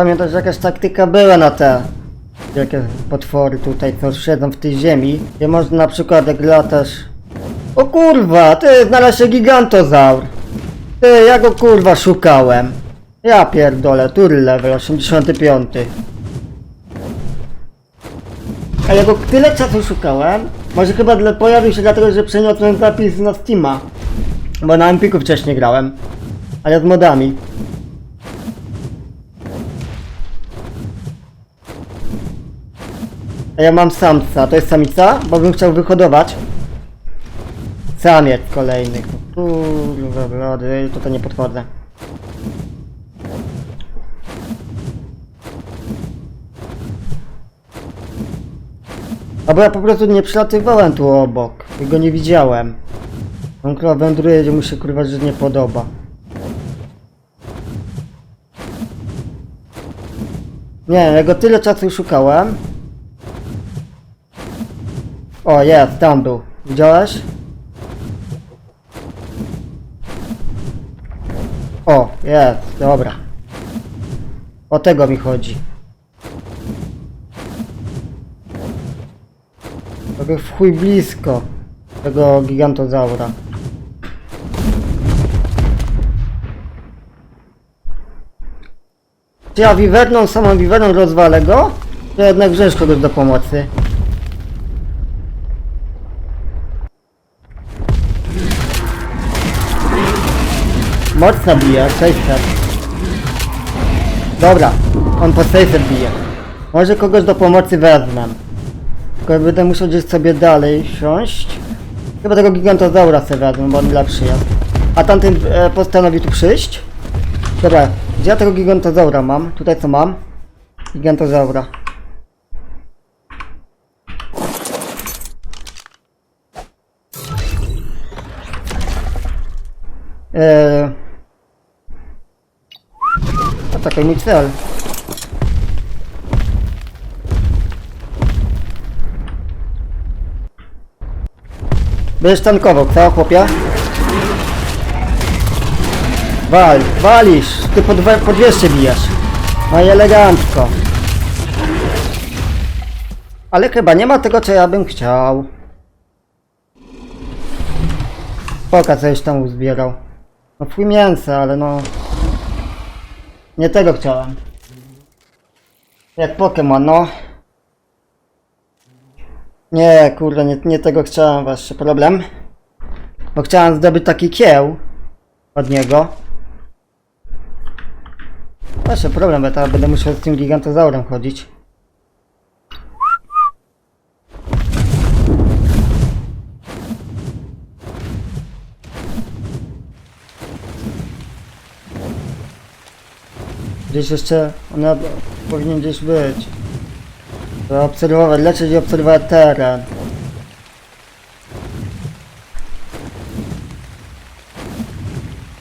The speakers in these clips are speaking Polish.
Pamiętasz, że jakaś taktyka była na te wielkie potwory tutaj, co siedzą w tej ziemi, gdzie można na przykład jak latasz... O kurwa, ty, znalazł się gigantozaur. Ty, ja go kurwa szukałem. Ja pierdolę, tury level 85. A ja go tyle czasu szukałem, może chyba dla, pojawił się dlatego, że przeniosłem zapis na Steama. Bo na Empiku wcześniej grałem. Ale z modami. A ja mam samca. To jest samica? Bo bym chciał wyhodować. Samiec kolejny. Kurwa blady, to nie podchodzę. Albo ja po prostu nie przelatywałem tu obok. I go nie widziałem. On kurwa wędruje, gdzie mu się kurwa że nie podoba. Nie, ja go tyle czasu szukałem. O, jest, tam był. Widziałeś? O, jest, dobra. O tego mi chodzi. Tego w chuj blisko. Tego gigantozaura. Czy ja wiwerną, samą wiwerną rozwalę go? To jednak wrzesz kogoś do pomocy. Mocno bije, 600. Dobra, on po 600 bije. Może kogoś do pomocy wezmę. Tylko będę musiał gdzieś sobie dalej siąść. Chyba tego gigantozaura sobie wezmę, bo on lepszy jest. A tamten e, postanowi tu przyjść. Dobra, gdzie ja tego gigantozaura mam? Tutaj co mam? Gigantozaura. Eee... Mój cel. Będziesz tankował, co chłopie? Wal, walisz! Ty po, dwa, po 200 bijasz. No i elegancko. Ale chyba nie ma tego, co ja bym chciał. Poka coś tam uzbierał. No twój mięso, ale no... Nie tego chciałem. Jak Pokémon, no. Nie, kurde, nie, nie tego chciałem właśnie. Problem? Bo chciałem zdobyć taki kieł od niego. Właśnie problem, bo teraz będę musiał z tym gigantozaurem chodzić. Gdzieś jeszcze, ona powinien gdzieś być. Trzeba obserwować, leczyć i obserwować teren.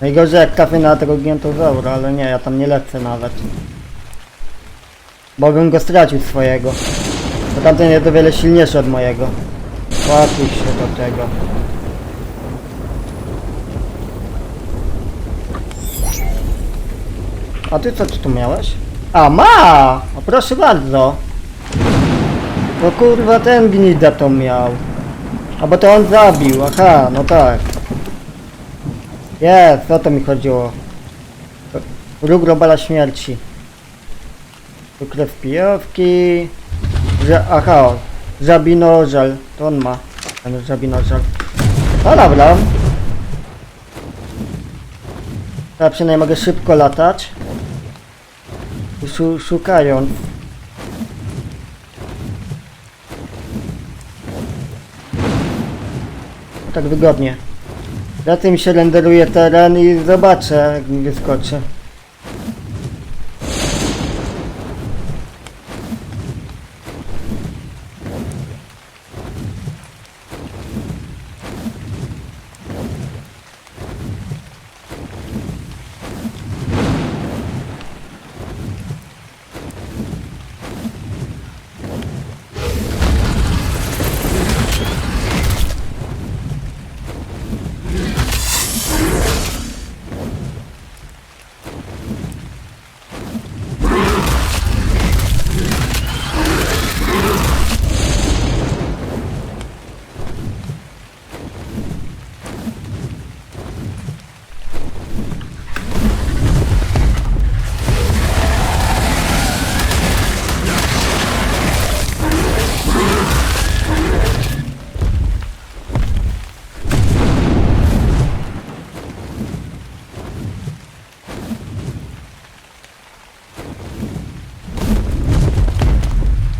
Najgorzej jak trafię na tego gigantozaura, ale nie, ja tam nie lecę nawet. Bo bym go stracił swojego. Bo tamten jest o wiele silniejszy od mojego. Łapuj się do tego. A ty co ty tu miałeś? A ma! O proszę bardzo. No kurwa ten gnida to miał. A bo to on zabił, aha, no tak. Jest, o to mi chodziło. Róg robala śmierci. Tu krew pijawki. Że, aha, żabinożel. To on ma. Ten żabinożel. No dobra. Ja przynajmniej mogę szybko latać. Szu, szukając. Tak wygodnie. Zatem się renderuje teren i zobaczę jak mi wyskoczy.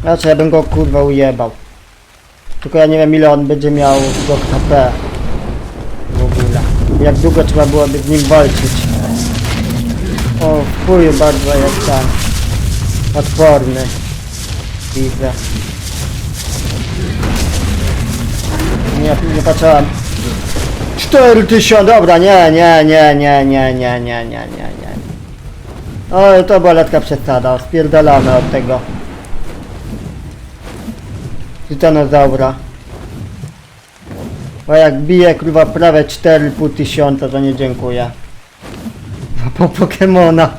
Znaczy ja bym go kurwa ujebał. Tylko ja nie wiem ile on będzie miał do HP. W ogóle. Jak długo trzeba byłoby z nim walczyć. O, wpływ bardzo jest tam. Odporny. Widzę. Nie, nie patrzyłem. 4000, dobra, nie, nie, nie, nie, nie, nie, nie, nie, nie, nie. O, to była letka przesada, spierdalamy od tego. Titanozaura. Bo jak bije kurwa prawie 4,5 tysiąca, to nie dziękuję. Po Pokemona.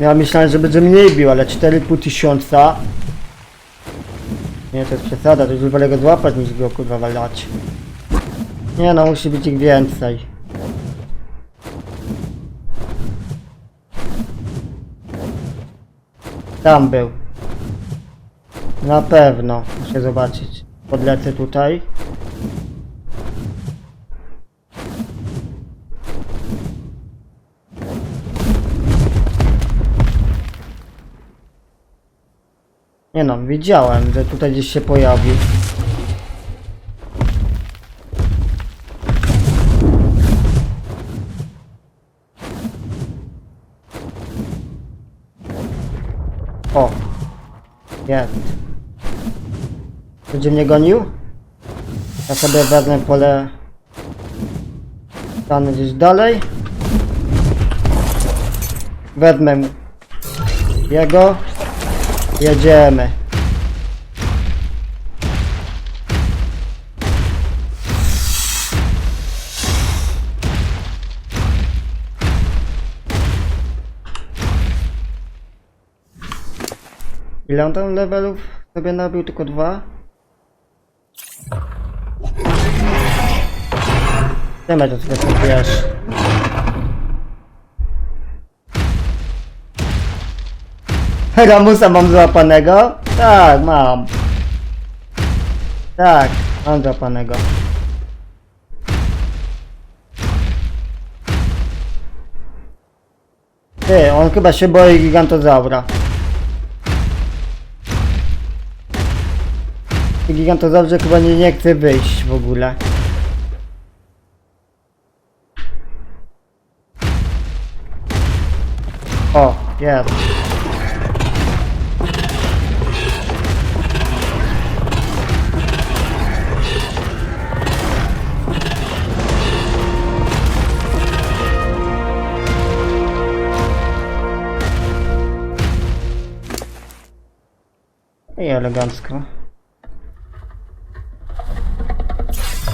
Ja myślałem, że będzie mniej bił, ale 4,5 tysiąca. Nie, to jest przesada, to już wolę go złapać niż go kurwa walać. Nie no, musi być ich więcej. Tam był. Na pewno. Muszę zobaczyć. Podlecę tutaj. Nie no, widziałem, że tutaj gdzieś się pojawił. Jest. Będzie mnie gonił? Ja sobie wezmę pole... Stanę gdzieś dalej. Wezmę jego. Jedziemy. Ile on tam levelów sobie nabił? Tylko dwa? Nie to sobie wiesz. Ramusa mam złapanego? Tak, mam. Tak, mam złapanego. Ty, on chyba się boi gigantozaura. Gigantozaurze chyba nie, nie chce wyjść w ogóle. O, jest. I elegancko.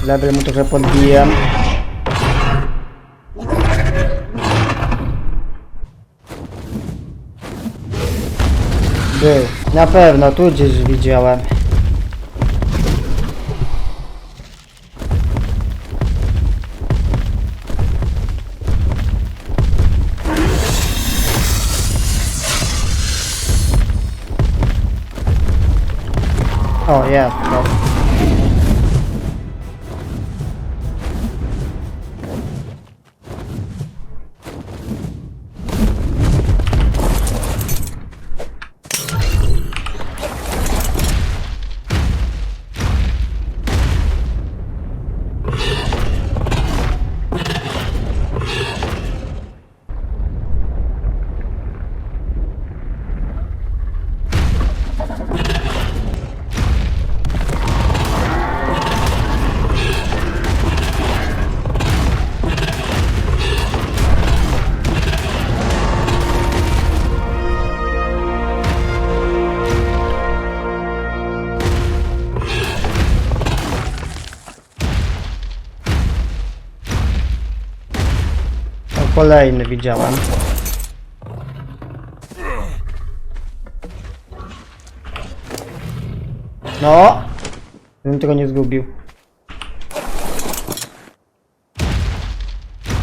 Level mu trochę podbiję. Był. Na pewno, tu gdzieś widziałem. O, jest. Dobra. Kolejny widziałem. No! Żebym tego nie zgubił.